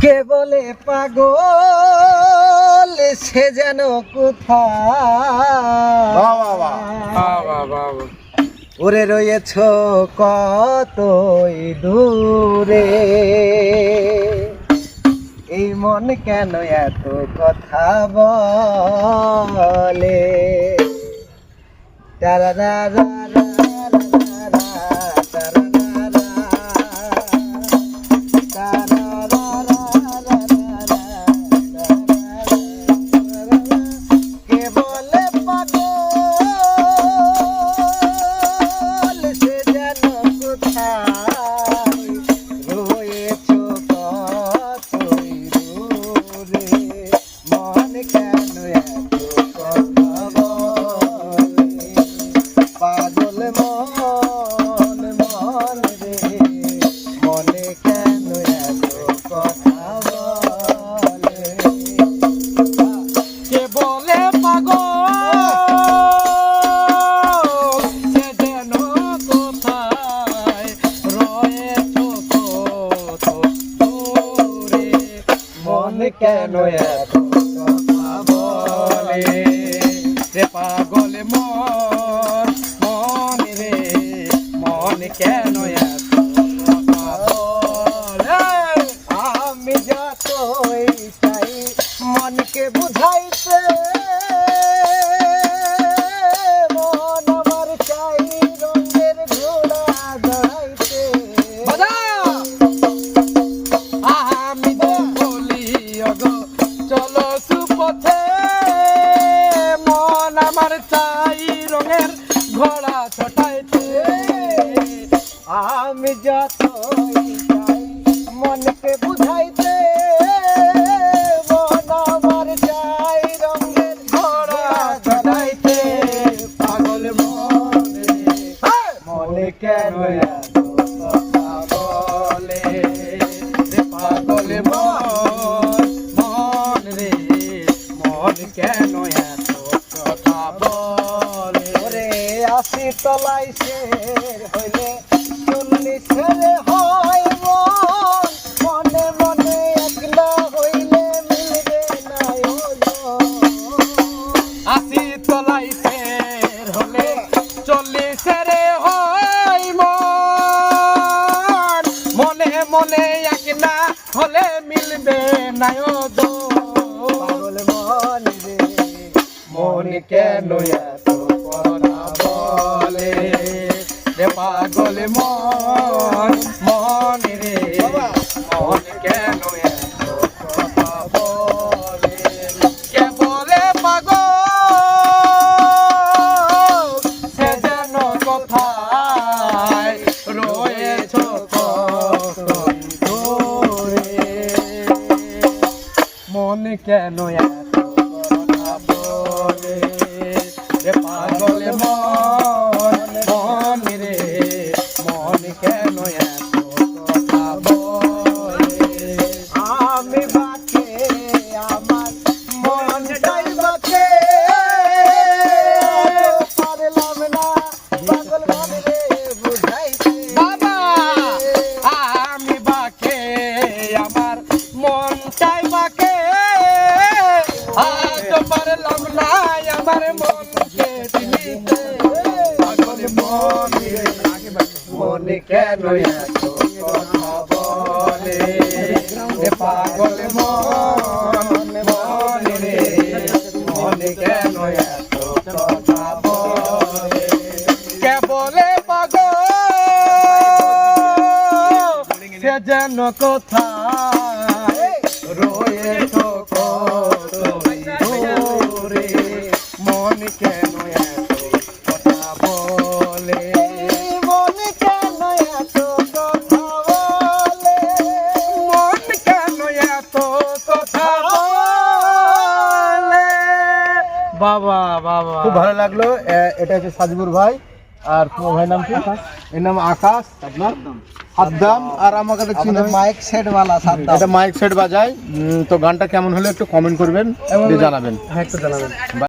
কে বলে পাগল? সে যেন কোথায়? বাহ, বাহ, বাহ। বাবা বাবা ওরে রয়েছ কতই দূরে? এই মন কেন এত কথা বলে? তারারারা, কেন এত বলে? রে পাগল মন মন রে, মন কেন এত আমি যতই চাই মনকে বুঝাইতে আমি মনকে বুঝাইতে মন আমার চাই রঙের ঘোড়া দড়াইতে পাগল মন, মনে কেন বলে? পাগল মন রে, মন কেন এত কথা বলে? ওরে আশি তলাই শের হইলে এক না হলে মিলবে না পাগল মন রে, মন কেন এত কথা বলে? পাগল মন। কেন রে পাগল মন মন রে, মন কেন আমি বাকে আমার মনটাই বাকে পারলাম না, পাগল মন আজ পারলাম না আমার মনকে দিতে পাগল মন রে মন কেন এত কথা বলে রে পাগল মন মন রে মন কেন এত কথা বলে কে বলে পাগল সে যেন কোথায় রয়েছ কেন এত কথা বলে? মন কেন এত কথা বলে? মন কেন এত কথা বলে? বাবা বাবা। খুব ভালো লাগল। এটা হচ্ছে সাজিবুর ভাই। আর তোমার ভাই নাম কি? এর নাম আকাশ। আপনার? সাদ্দাম। আর আমাকে তো চিনে মাইক সেট वाला সাদ্দাম। এটা মাইক সেট বাজায়। তো গানটা কেমন হলো একটু কমেন্ট করবেন জানাবেন। হ্যাঁ একটু জানাবেন।